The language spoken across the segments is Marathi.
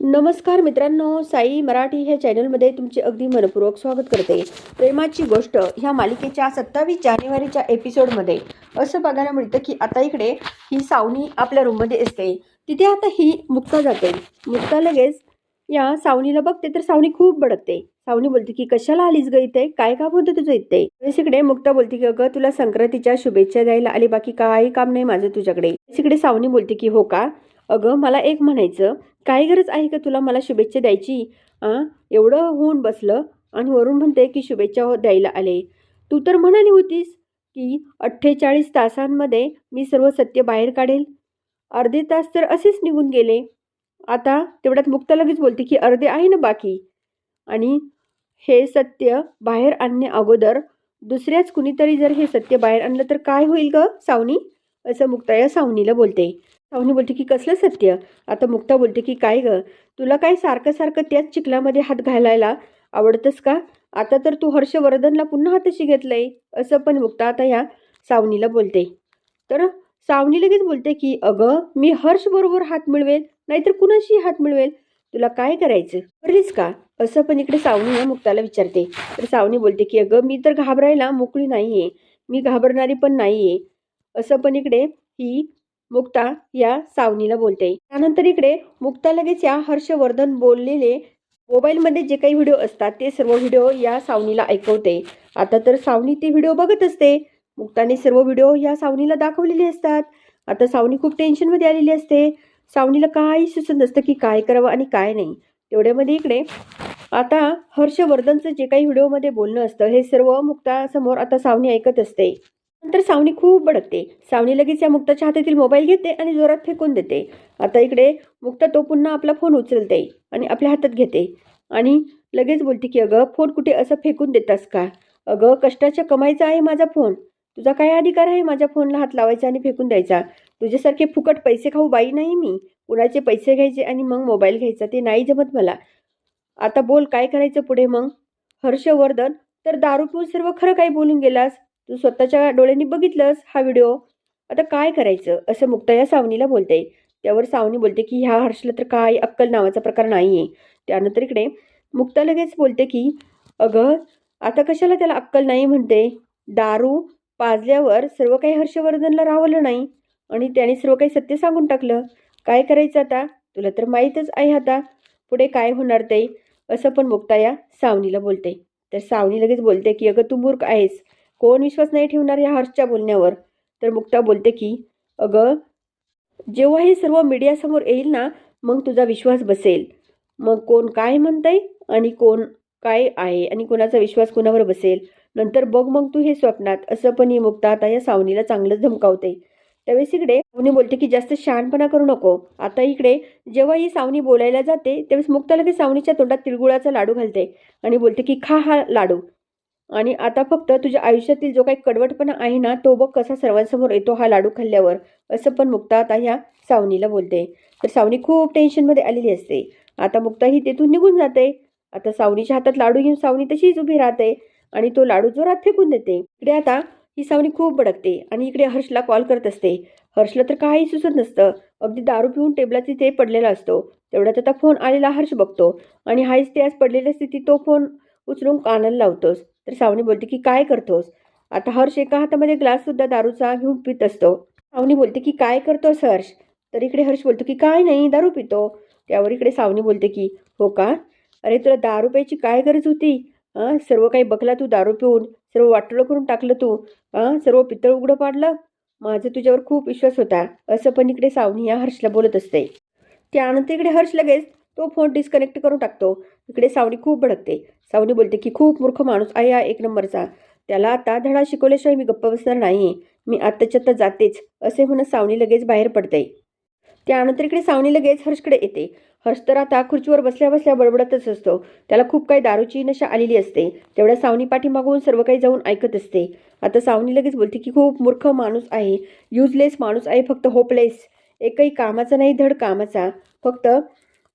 नमस्कार मित्रांनो साई मराठी ह्या चॅनलमध्ये तुमचे अगदी मनपूर्वक स्वागत करते. प्रेमाची गोष्ट ह्या मालिकेच्या सत्तावीस जानेवारीच्या एपिसोडमध्ये. असं बघायला मिळतं की आता इकडे ही सावनी आपल्या रूममध्ये असते. तिथे आता ही मुक्ता जाते. मुक्ता लगेच या सावनीला बघते तर सावनी खूप बडकते. सावनी बोलते की कशाला आलीस ग इथे? काय काम होतं तुझं इथे? त्यावेळेस इकडे मुक्ता बोलते की अगं तुला संक्रांतीच्या शुभेच्छा द्यायला आली बाकी काही काम नाही माझं तुझ्याकडे. तिकडे सावनी बोलते की हो का? अगं मला एक म्हणायचं. काय गरज आहे का तुला मला शुभेच्छा द्यायची? आ? एवढं होऊन बसलं आणि वरून म्हणते की शुभेच्छा हो- द्यायला आले. तू तर म्हणाली होतीस की अठ्ठेचाळीस तासांमध्ये मी सर्व सत्य बाहेर काढेल. अर्धे तास तर असेच निघून गेले. आता तेवढ्यात मुक्ता लगेच बोलते की अर्धे आहे ना बाकी? आणि हे सत्य बाहेर आणण्या अगोदर दुसऱ्याच कुणीतरी जर हे सत्य बाहेर आणलं तर काय होईल ग सावनी? असं मुक्ता या सावनीला बोलते. सावनी बोलते की कसलं सत्य? आता मुक्ता बोलते की काय ग? तुला काय सारखं सारखं त्याच चिखलामध्ये हात घालायला आवडतंस का? आता तर तू हर्षवर्धनला पुन्हा हाताशी घेतलंय असं पण मुक्ता आता ह्या सावनीला बोलते. तर सावनी लगेच बोलते की अगं मी हर्षबरोबर हात मिळवेल नाहीतर कुणाशी हात मिळवेल? तुला काय करायचं? करलीस का? असं पण इकडे सावनी या मुक्ताला विचारते. तर सावनी बोलते की अगं मी तर घाबरायला मोकळी नाही आहे मी घाबरणारी पण नाही आहे असं पण इकडे ही मुक्ता या सावनीला बोलते. त्यानंतर इकडे मुक्ता लगेच या हर्षवर्धन बोललेले मोबाईलमध्ये जे काही व्हिडिओ असतात ते सर्व व्हिडिओ या सावनीला ऐकवते. आता तर सावनी ते व्हिडिओ बघत असते. मुक्ताने सर्व व्हिडिओ या सावनीला दाखवलेले असतात. आता सावनी खूप टेन्शनमध्ये आलेली असते. सावनीला काही सुचत नसतं की काय करावं आणि काय नाही. तेवढ्यामध्ये इकडे आता हर्षवर्धनचं जे काही व्हिडिओमध्ये बोलणं असतं हे सर्व मुक्तासमोर आता सावनी ऐकत असते. नंतर सावणी खूप भडकते. सावणी लगेच या मुक्ताच्या हातातील मोबाईल घेते आणि जोरात फेकून देते. आता इकडे मुक्ता तो पुन्हा आपला फोन उचलते आणि आपल्या हातात घेते. आणि लगेच बोलते की अगं फोन कुठे असं फेकून देतास का? अगं कष्टाच्या कमाईचा आहे माझा फोन. तुझा काय अधिकार आहे माझ्या फोनला हात लावायचा आणि फेकून द्यायचा? तुझ्यासारखे फुकट पैसे खाऊ बाई नाही मी. कुणाचे पैसे घ्यायचे आणि मग मोबाईल घ्यायचा ते नाही जमत मला. आता बोल काय करायचं पुढे मग? हर्षवर्धन तर दारू पिऊन सर्व खरं काही बोलून गेलास? तू स्वतःच्या डोळ्यांनी बघितलंस हा व्हिडिओ? आता काय करायचं? असं मुक्ता या सावनीला बोलते. त्यावर सावनी बोलते की ह्या हर्षला तर काय अक्कल नावाचा प्रकार नाही आहे त्यानंतर इकडे मुक्ता लगेच बोलते की अगं आता कशाला त्याला अक्कल नाही म्हणते? दारू पाजल्यावर सर्व काही हर्षवर्धनला रावलं नाही आणि त्याने सर्व काही सत्य सांगून टाकलं. काय करायचं आता? तुला तर माहीतच आहे आता. पुढे काय होणार ते? असं पण मुक्ता या सावनीला बोलते. तर सावनी लगेच बोलते की अगं तू मूर्ख आहेस. कोण विश्वास नाही ठेवणार या हर्षच्या बोलण्यावर? तर मुक्ता बोलते की अगं जेव्हा हे सर्व मीडियासमोर येईल ना मग तुझा विश्वास बसेल. मग कोण काय म्हणतंय आणि कोण काय आहे आणि कोणाचा विश्वास कोणावर बसेल? नंतर बघ मग तू हे स्वप्नात. असं पण ही मुक्ता आता या सावनीला चांगलंच धमकावते. त्यावेळेस इकडे सावनी बोलते की जास्त शहाणपणा करू नको. आता इकडे जेव्हा ही सावनी बोलायला जाते त्यावेळेस मुक्ता लगेच सावनीच्या तोंडात तिळगुळाचा लाडू घालते आणि बोलते की खा हा लाडू. आणि आता फक्त तुझ्या आयुष्यातील जो काही कडवटपणा आहे ना तो बघ कसा सर्वांसमोर येतो हा लाडू खाल्ल्यावर. असं पण मुक्ता आता ह्या सावनीला बोलते. तर सावनी खूप टेन्शनमध्ये आलेली असते. आता मुक्ता ही तेथून निघून जाते. आता सावनीच्या हातात लाडू घेऊन सावनी तशीच उभी राहते आणि तो लाडू जोरात फेकून देते. इकडे आता ही सावनी खूप भडकते आणि इकडे हर्षला कॉल करत असते. हर्षला तर काही सुचत नसतं. अगदी दारू पिऊन टेबलात तिथे पडलेला असतो. तेवढ्यात आता फोन आलेला हर्ष बघतो. आणि हायच ते आज पडलेल्या स्थितीत तो फोन उचलून कानाला लावतोस तर सावनी बोलते की काय करतोस? आता हर्ष एका हातामध्ये ग्लास सुद्धा दारूचा घेऊन पित असतो. सावनी बोलते की काय करतोस हर्ष? तर इकडे हर्ष बोलतो की काय नाही दारू पितो. त्यावर इकडे सावनी बोलते की हो का? अरे तुला दारू प्यायची काय गरज होती? हां सर्व काही बकला तू दारू पिऊन सर्व वाटलं करून टाकलं तू. हां सर्व पितळ उघडं पाडलं? माझं तुझ्यावर खूप विश्वास होता. असं पण इकडे सावनी या हर्षला बोलत असते. त्यानंतर इकडे हर्ष लगेच तो फोन डिस्कनेक्ट करून टाकतो. इकडे सावणी खूप भडकते. सावनी बोलते की खूप मूर्ख माणूस आहे हा एक नंबरचा. त्याला आता धडा शिकवल्याशिवाय मी गप्प बसणार नाही मी आत्ताच्या तर जातेच असे म्हणत सावणी लगेच बाहेर पडते. त्यानंतर इकडे सावनी लगेच हर्षकडे येते. हर्ष तर आता खुर्चीवर बसल्या बसल्या बडबडतच असतो. त्याला खूप काही दारूची नशा आलेली असते. तेवढ्या सावनी पाठीमागून सर्व काही जाऊन ऐकत असते. आता सावनी लगेच बोलते की खूप मूर्ख माणूस आहे. युजलेस माणूस आहे फक्त होपलेस. एकही कामाचा नाही धड कामाचा. फक्त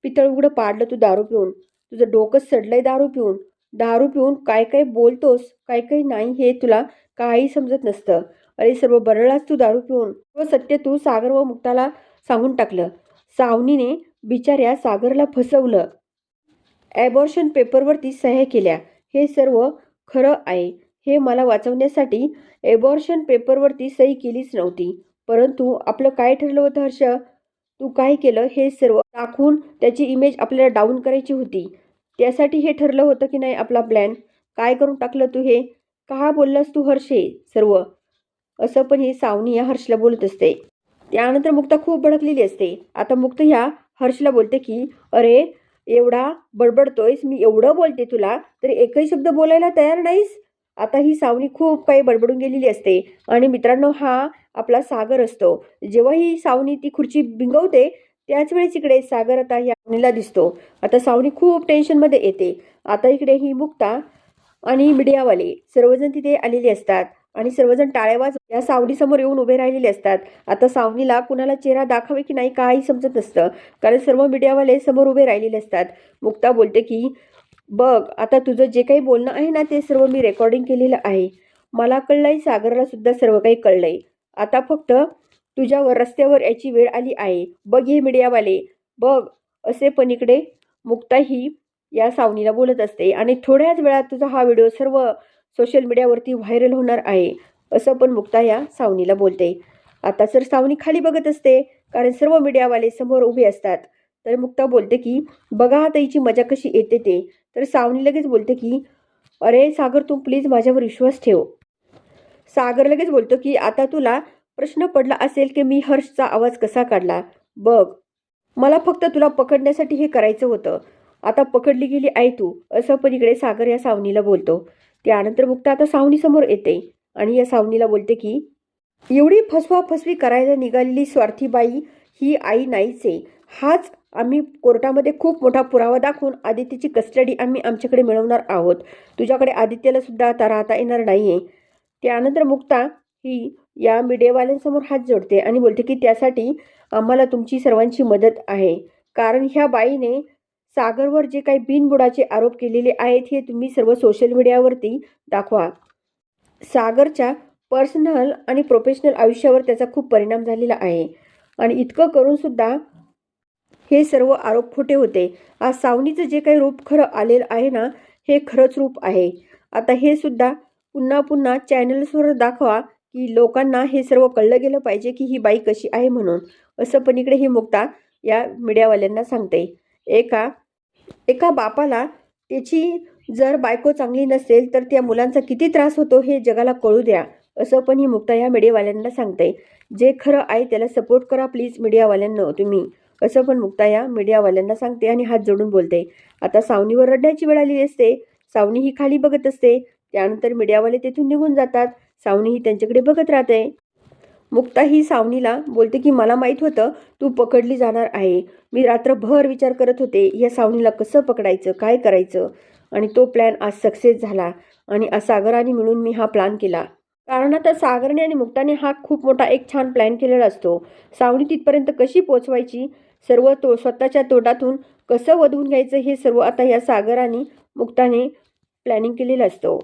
पितळ उघडं पाडलं तू दारू पिऊन. तुझं डोकं सडलंय दारू पिऊन. दारू पिऊन काय काय बोलतोस काय काय नाही हे तुला काही समजत नसतं. अरे सर्व बरळाच तू दारू पिऊन. व सत्य तू सागर व मुक्ताला सांगून टाकलं. सावनीने बिचाऱ्या सागरला फसवलं. ॲबॉर्शन पेपरवरती सह्या केल्या. हे सर्व खरं आहे. हे मला वाचवण्यासाठी एबॉर्शन पेपरवरती सही केलीच नव्हती. परंतु आपलं काय ठरलं होतं हर्ष? तू काय केलं हे सर्व दाखवून त्याची इमेज आपल्याला डाऊन करायची होती. त्यासाठी हे ठरलं होतं की नाही आपला प्लॅन काय करून टाकलं तू हे? का बोललास तू हर्षे? सर्व. असं पण ही सावनी या हर्षला बोलत असते. त्यानंतर मुक्ता खूप भडकलेली असते. आता मुक्त ह्या हर्षला बोलते की अरे एवढा बडबडतोयस मी एवढं बोलते तुला तरी एकही शब्द बोलायला तयार नाहीस? आता ही सावनी खूप काही बडबडून गेलेली असते. आणि मित्रांनो हा आपला सागर असतो. जेव्हा ही सावनी ती खुर्ची बिंगवते त्याच वेळेस इकडे सागर आता या सावनीला दिसतो. आता सावनी खूप टेन्शनमध्ये येते. आता इकडे ही मुक्ता आणि मीडियावाले सर्वजण तिथे आलेले असतात. आणि सर्वजण टाळेवाज या सावनीसमोर येऊन उभे राहिलेले असतात. आता सावनीला कुणाला चेहरा दाखवे की नाही काही समजत नसतं. कारण सर्व मीडियावाले समोर उभे राहिलेले असतात. मुक्ता बोलते की बघ आता तुझं जे काही बोलणं आहे ना ते सर्व मी रेकॉर्डिंग केलेलं आहे. मला कळलंय सागरला सुद्धा सर्व काही कळलंय. आता फक्त तुझ्यावर रस्त्यावर याची वेळ आली आहे. बघ हे मीडियावाले. बघ असे पण इकडे मुक्ता ही या सावनीला बोलत असते आणि थोड्याच वेळात तुझा हा व्हिडिओ सर्व सोशल मीडियावरती व्हायरल होणार आहे असं पण मुक्ता या सावनीला बोलते. आता सर सावनी खाली बघत असते कारण सर्व मीडियावाले समोर उभे असतात. तर मुक्ता बोलते की बघा आता हिची मजा कशी येते ते. तर सावनी लगेच बोलते की अरे सागर तू प्लीज माझ्यावर विश्वास ठेव. सागर लगेच बोलतो की आता तुला प्रश्न पडला असेल की मी हर्षचा आवाज कसा काढला? बघ मला फक्त तुला पकडण्यासाठी हे करायचं होतं. आता पकडली गेली आहे तू असं पण इकडे सागर या सावनीला बोलतो. त्यानंतर मुक्ता आता सावनीसमोर येते आणि या सावनीला बोलते की एवढी फसवा फसवी करायला निघालेली स्वार्थी बाई ही आई नाहीचे हाच आम्ही कोर्टामध्ये खूप मोठा पुरावा दाखवून आदित्यची कस्टडी आम्ही आमच्याकडे मिळवणार आहोत. तुझ्याकडे आदित्यला सुद्धा आता राहता येणार नाही आहे त्यानंतर मुक्ता ही या मीडियावाल्यांसमोर हात जोडते आणि बोलते की त्यासाठी आम्हाला तुमची सर्वांची मदत आहे. कारण ह्या बाईने सागरवर जे काही बिनबुडाचे आरोप केलेले आहेत हे तुम्ही सर्व सोशल मीडियावरती दाखवा. सागरच्या पर्सनल आणि प्रोफेशनल आयुष्यावर त्याचा खूप परिणाम झालेला आहे. आणि इतकं करून सुद्धा हे सर्व आरोप खोटे होते. आज सावनीचं जे काही रूप खरं आलेलं आहे ना हे खरंच रूप आहे. आता हे सुद्धा पुन्हा पुन्हा चॅनल्सवर दाखवा. की लोकांना हे सर्व कळलं गेलं पाहिजे की ही बाई कशी आहे म्हणून. असं पण इकडे ही मुक्ता या मीडियावाल्यांना सांगते. एका एका बापाला त्याची जर बायको चांगली नसेल तर त्या मुलांचा किती त्रास होतो हे जगाला कळू द्या असं पण ही मुक्ता या मीडियावाल्यांना सांगते. जे खरं आहे त्याला सपोर्ट करा प्लीज मीडियावाल्यांना तुम्ही असं पण मुक्ता या मीडियावाल्यांना सांगते आणि हात जोडून बोलते. आता सावनीवर रडण्याची वेळ आलेली असते सावनी ही खाली बघत असते त्यानंतर मीडियावाले तेथून निघून जातात. सावनी ही त्यांच्याकडे बघत राहते. मुक्ता ही सावनीला बोलते की मला माहीत होतं तू पकडली जाणार आहे. मी रात्रभर विचार करत होते या सावनीला कसं पकडायचं काय करायचं? आणि तो प्लॅन आज सक्सेस झाला आणि सागराने मिळून मी हा प्लॅन केला. कारण आता सागरने आणि मुक्ताने हा खूप मोठा एक छान प्लॅन केलेला असतो. सावनी तिथपर्यंत कशी पोचवायची सर्व तो स्वतःच्या तोटातून कसं वधवून घ्यायचं हे सर्व आता या सागराने मुक्ताने प्लॅनिंग केलेलं असतं.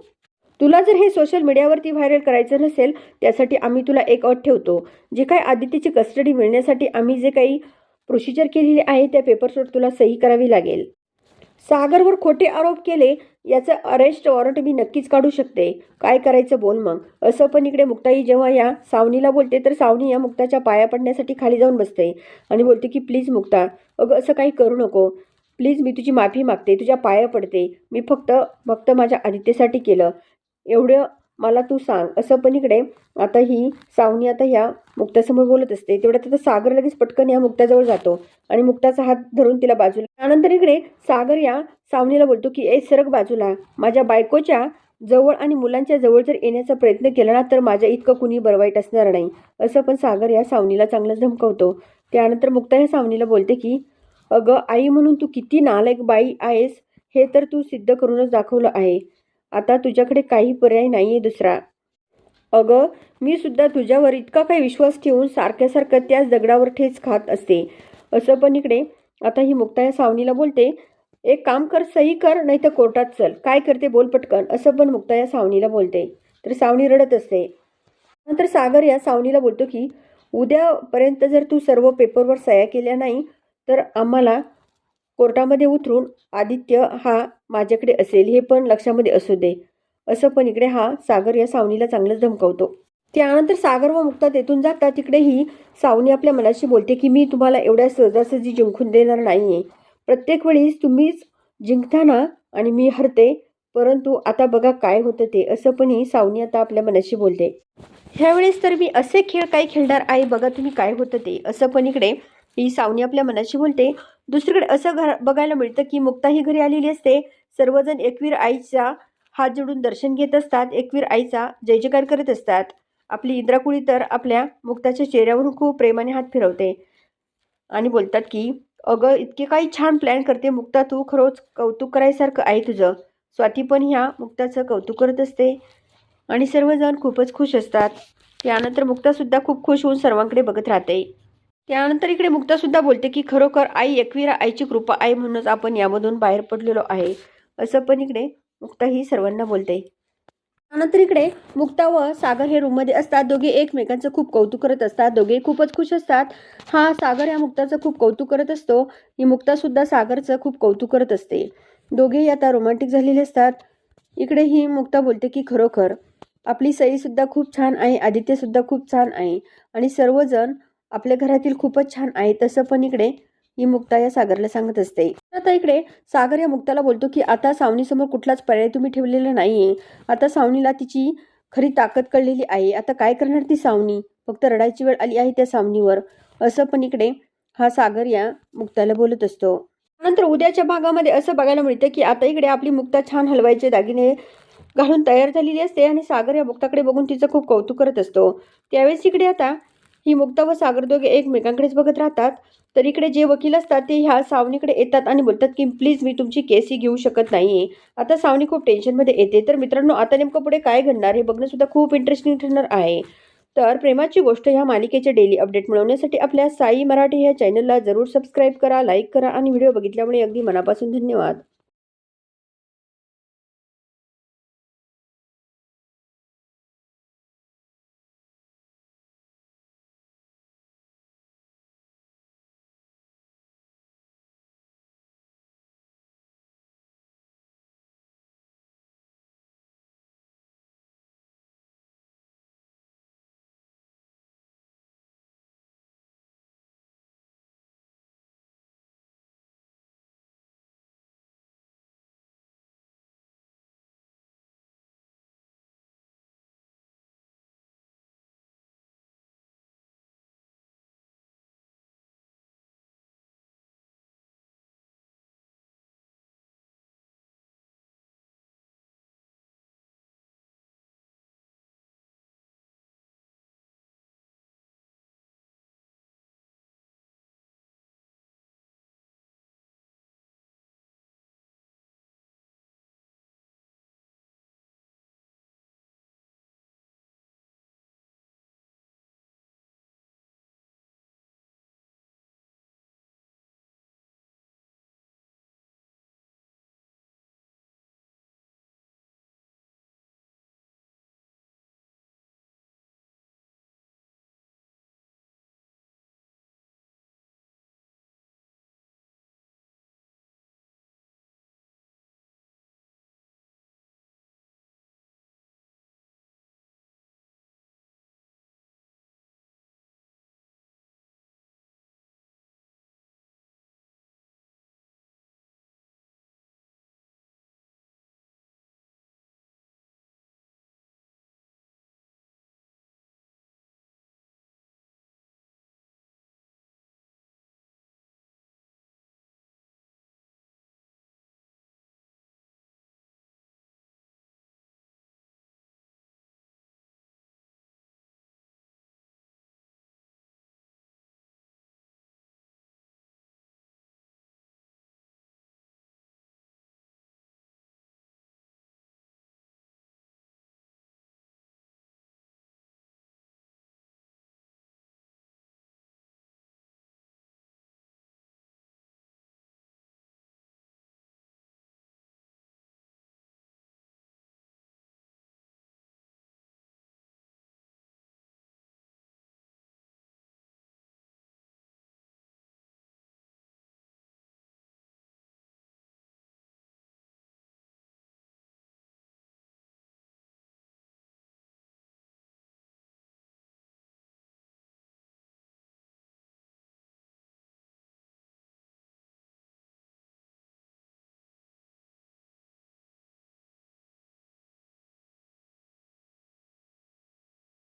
तुला जर हे सोशल मीडियावरती व्हायरल करायचं नसेल त्यासाठी आम्ही तुला एक अट ठेवतो. जे काही आदित्यची कस्टडी मिळण्यासाठी आम्ही जे काही प्रोसिजर केलेली आहे त्या पेपर्सवर तुला सही करावी लागेल. सागरवर खोटे आरोप केले याचं अरेस्ट वॉरंट मी नक्कीच काढू शकते. काय करायचं बोल मग. असं पण इकडे मुक्ताई जेव्हा या सावनीला बोलते तर सावनी या मुक्ताच्या पाया पडण्यासाठी खाली जाऊन बसते आणि बोलते की प्लीज मुक्ता अगं असं काही करू नको. प्लीज मी तुझी माफी मागते. तुझ्या पाया पडते. मी फक्त फक्त माझ्या आदित्यसाठी केलं. एवढं मला तू सांग. असं पण इकडे आता ही सावनी आता ह्या मुक्तासमोर बोलत असते. तेवढ्यात आता सागर लगेच पटकन या मुक्ताजवळ जातो आणि मुक्ताचा हात धरून तिला बाजूला त्यानंतर इकडे सागर या सावनीला बोलतो की ए सरक बाजूला. माझ्या बायकोच्या जवळ आणि मुलांच्या जवळ जर येण्याचा प्रयत्न केला ना तर माझ्या इतकं कुणी बरवाईट असणार नाही. असं पण सागर या सावनीला चांगलंच धमकवतो. त्यानंतर मुक्ता या सावनीला बोलते की अगं आई म्हणून तू किती नालायक बाई आहेस हे तर तू सिद्ध करूनच दाखवलं आहे. आता तुझ्याकडे काही पर्याय नाही आहे दुसरा. अगं मी सुद्धा तुझ्यावर इतका काही विश्वास ठेवून सारख्यासारखं त्याच दगडावर ठेच खात असते. असं पण इकडे आता ही मुक्ताया सावनीला बोलते एक काम कर सही कर नाही तर कोर्टात चल. काय करते बोल पटकन. असं पण मुक्ताया सावनीला बोलते. तर सावनी रडत असते. नंतर सागर या सावनीला बोलतो की उद्यापर्यंत जर तू सर्व पेपरवर सह्या केल्या नाही तर आम्हाला कोर्टामध्ये उतरून आदित्य हा माझ्याकडे असेल हे पण लक्षामध्ये असू दे असं पण इकडे हा सागर या सावनीला चांगलंच धमकावतो. त्यानंतर सागर व मुक्ता तेथून जातात. तिकडे ही सावनी आपल्या मनाशी बोलते की मी तुम्हाला एवढ्या सहजासहजी जिंकून देणार नाही आहे प्रत्येक वेळीस तुम्हीच जिंकताना आणि मी हरते. परंतु आता बघा काय होतं ते असं पण ही सावनी आता आपल्या मनाशी बोलते. ह्यावेळेस तर मी असे खेळ काय खेळणार आहे. बघा तुम्ही काय होतं ते असं पण इकडे ही सावनी आपल्या मनाशी बोलते. दुसरीकडे असं घर बघायला मिळतं की मुक्ता ही घरी आलेली असते. सर्वजण एकवीर आईचा हात जोडून दर्शन घेत असतात. एकवीर आईचा जय जयकार करत असतात. आपली इंद्राकुळी तर आपल्या मुक्ताच्या चेहऱ्यावरून खूप प्रेमाने हात फिरवते. आणि बोलतात की अगं इतके काही छान प्लॅन करते मुक्ता. तू खरोच कौतुक करायसारखं आहे तुझं. स्वाती पण ह्या मुक्ताचं कौतुक करत असते. आणि सर्वजण खूपच खुश असतात. त्यानंतर मुक्तासुद्धा खूप खुश होऊन सर्वांकडे बघत राहते. त्यानंतर इकडे मुक्तासुद्धा बोलते की खरोखर आई एकवीरा आईची कृपा आहे म्हणूनच आपण यामधून बाहेर पडलेलो आहे. असं पण इकडे मुक्ता ही सर्वांना बोलते. त्यानंतर इकडे मुक्ता व सागर हे रूममध्ये असतात. दोघे एकमेकांचं खूप कौतुक करत असतात. दोघे खूपच खुश असतात. हा सागर या मुक्ताचं खूप कौतुक करत असतो. ही मुक्तासुद्धा सागरचं खूप कौतुक करत असते. दोघेही आता रोमॅन्टिक झालेले असतात. इकडे ही मुक्ता बोलते की खरोखर आपली सईसुद्धा खूप छान आहे. आदित्यसुद्धा खूप छान आहे. आणि सर्वजण आपल्या घरातील खूपच छान आहे तसं पण इकडे ही मुक्ता या सागरला सांगत असते. आता इकडे सागर या मुक्ताला बोलतो की आता सावनीसमोर कुठलाच पर्याय तुम्ही ठेवलेला नाहीये. आता सावनीला तिची खरी ताकद कळलेली आहे. आता काय करणार ती सावनी? फक्त रडायची वेळ आली आहे त्या सावनीवर. असं पण इकडे हा सागर या मुक्ताला बोलत असतो. नंतर उद्याच्या भागामध्ये असं बघायला मिळतं की आता इकडे आपली मुक्ता छान हलवायचे दागिने घालून तयार झालेली असते आणि सागर या मुक्ताकडे बघून तिचं खूप कौतुक करत असतो. त्यावेळेस इकडे आता ही मुक्ता व सागर दोघे एकमेकांकडेच बघत राहतात. तर इकडे जे वकील असतात ते ह्या सावनीकडे येतात आणि बोलतात की प्लीज मी तुमची केसही घेऊ शकत नाही आता सावनी खूप टेन्शनमध्ये येते. तर मित्रांनो आता नेमकं पुढे काय घडणार हे बघणं सुद्धा खूप इंटरेस्टिंग ठरणार आहे. तर प्रेमाची गोष्ट ह्या मालिकेचे डेली अपडेट मिळवण्यासाठी आपल्या साई मराठी ह्या चॅनलला जरूर सबस्क्राईब करा लाईक करा आणि व्हिडिओ बघितल्यामुळे अगदी मनापासून धन्यवाद.